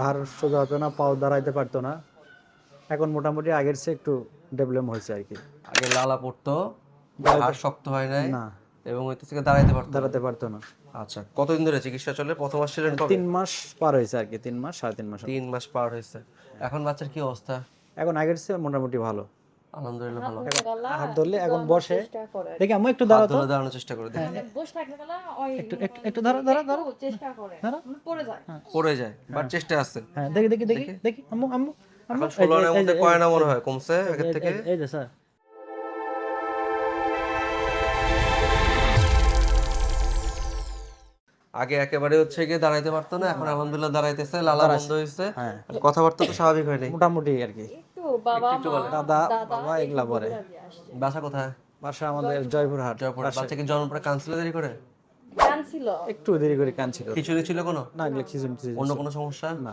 ঘাড় সোজা হতো না পাও দাঁড়াইতে পারতো না। এখন মোটামুটি আগের চেয়ে একটু ডেভেলপ হয়েছে আর কি। আগে লালা পড়তো শক্ত হয় নাই না। এবং ওই থেকে দাঁড়াইতে পারতো দাঁড়াতে পারতো না। আচ্ছা কতদিন ধরে চিকিৎসা চলে? প্রথম আসছিলেন তিন মাস পার হয়েছে আর কি তিন মাস সাড়ে তিন মাস তিন মাস পার হয়েছে। এখন বাচ্চার কি অবস্থা? এখন আগের চেয়ে মোটামুটি ভালো। আলহামদুলিল্লাহ ভালো। হাত ধরলে এখন বসে। দেখি আমি একটু দাঁড়াতো ধরে দাঁড়ানোর চেষ্টা করে দেখি। বসে থাকলে গেলে একটু একটু একটু দাঁড়া দাঁড়া দাঁড়া চেষ্টা করে। দাঁড়া। মানে পড়ে যায়। পড়ে যায় বাট চেষ্টা আছে। হ্যাঁ দেখি দেখি দেখি দেখি। আম্মু আম্মু আম্মু এখন ষোলো মধ্যে কয় না মনে হয়? কমছে আগের থেকে এই- এই যে স্যার। আগে একেবারে হচ্ছে গিয়ে দাঁড়াইতে পারতো না এখন আলহামদুলিল্লাহ দাঁড়াইতেছে লালা বন্ধ হয়েছে। হ্যাঁ। কথাবার্তা তো স্বাভাবিক হয় নাই। মোটামুটি আর কি। বাবা দাদা বাবা এগুলা বলে বাসা কোথায়? বাসা আমাদের জয়পুরহাট। জয়পুর বাচ্চা কি জন্ম পরে দেরি করে? একটু দেরি করে কাঁদছিল। খিচুড়ি ছিল কোনো? না এগুলো খিচুড়ি টিচুড়ি অন্য কোনো সমস্যা? না।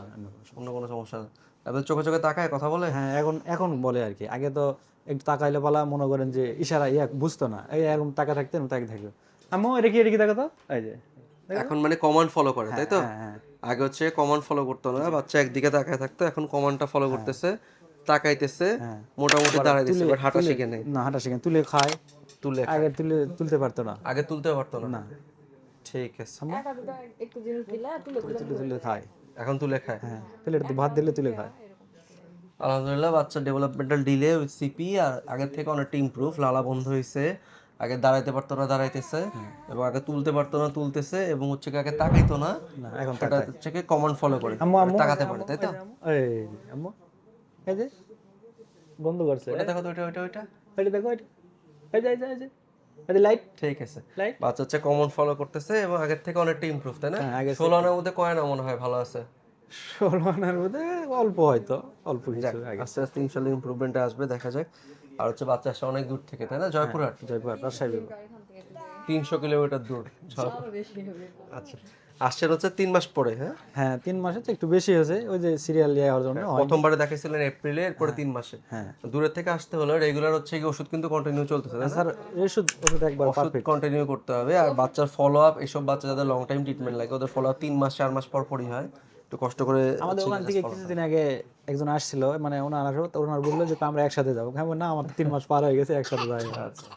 অন্য কোনো সমস্যা এবার চোখে চোখে তাকায় কথা বলে? হ্যাঁ এখন এখন বলে আর কি। আগে তো একটু তাকাইলে পালা মনে করেন যে ইশারা ইয়া বুঝতো না। এই এখন তাকা থাকতে তাকে থাকবে। আম্মু এটা কি এটা কি তো? এই যে এখন মানে কমান্ড ফলো করে তাই তো? হ্যাঁ হ্যাঁ। আগে হচ্ছে কমান্ড ফলো করতো না বাচ্চা একদিকে তাকায় থাকতো এখন কমান্ডটা ফলো করতেছে। তাকাইতেছে হ্যাঁ। মোটামুটি দাঁড়াইতেছে বাট হাঁটা শিখে নেই। না হাঁটা শিখেন তুলে খায়। তুলে আগে তুলে তুলতে পারতো না। আগে তুলতে পারতো না। না। ঠিক আছে। একটু জিনিস দিলে তুলে খায়। এখন তুলে খায়। হ্যাঁ। তুলে একটু ভাত দিলে তুলে খায়। আলহামদুলিল্লাহ বাচ্চার ডেভেলপমেন্টাল ডিলে সিপি আর আগের থেকে অনেকটা ইমপ্রুভ লালা বন্ধ হয়েছে আগে দাঁড়াইতে পারতো না দাঁড়াইতেছে। এবং আগে তুলতে পারতো না তুলতেছে এবং হচ্ছে আগে তাকাইতো না এখন সেটা হচ্ছে কি কমান্ড ফলো করে। আম্মু। তাকাতে পারে তাই তো? এই আম্মু। এই যে বন্ধ করছে। ওটা দেখো তো দেখো এটা এই যে এই যে যে। লাইট ঠিক আছে। লাইট বাচ্চা হচ্ছে কমন ফলো করতেছে এবং আগের থেকে অনেকটা ইমপ্রুভ তাই না? হ্যাঁ, ষোলো আনার মধ্যে কয় না মনে হয় ভালো আছে? ষোলো আনার মধ্যে অল্প হয়তো অল্প কিছু আগে। আস্তে আস্তে ইনশাল্লাহ ইমপ্রুভমেন্ট আসবে দেখা যাক। আর হচ্ছে বাচ্চা আসছে অনেক দূর থেকে তাই না? জয়পুরহাট। জয়পুর রাজশাহী। বিভাগ। তিনশো কিলোমিটার দূর আরও বেশি হবে। আচ্ছা আসছেন হচ্ছে তিন মাস পরে হ্যাঁ? হ্যাঁ তিন মাসে তো একটু বেশি হয়েছে ওই যে সিরিয়াল হওয়ার জন্য প্রথমবারে দেখাইছিলেন এপ্রিলে এরপরে তিন মাসে। হ্যাঁ। দূরের থেকে আসতে হলো রেগুলার হচ্ছে কি ওষুধ কিন্তু কন্টিনিউ চলতেছে না? স্যার ওষুধ ওষুধ একবার ওষুধ কন্টিনিউ করতে হবে আর বাচ্চার ফলো আপ এইসব বাচ্চা যাদের লং টাইম ট্রিটমেন্ট লাগে ওদের ফলো আপ তিন মাস চার মাস পর পরই হয়। একটু কষ্ট করে আমাদের ওখান থেকে কিছুদিন আগে একজন আসছিল মানে ওনার আসো তো ওনার বলল যে আমরা একসাথে যাব। না আমার তিন মাস পার হয়ে গেছে একসাথে যাই আচ্ছা আচ্ছা।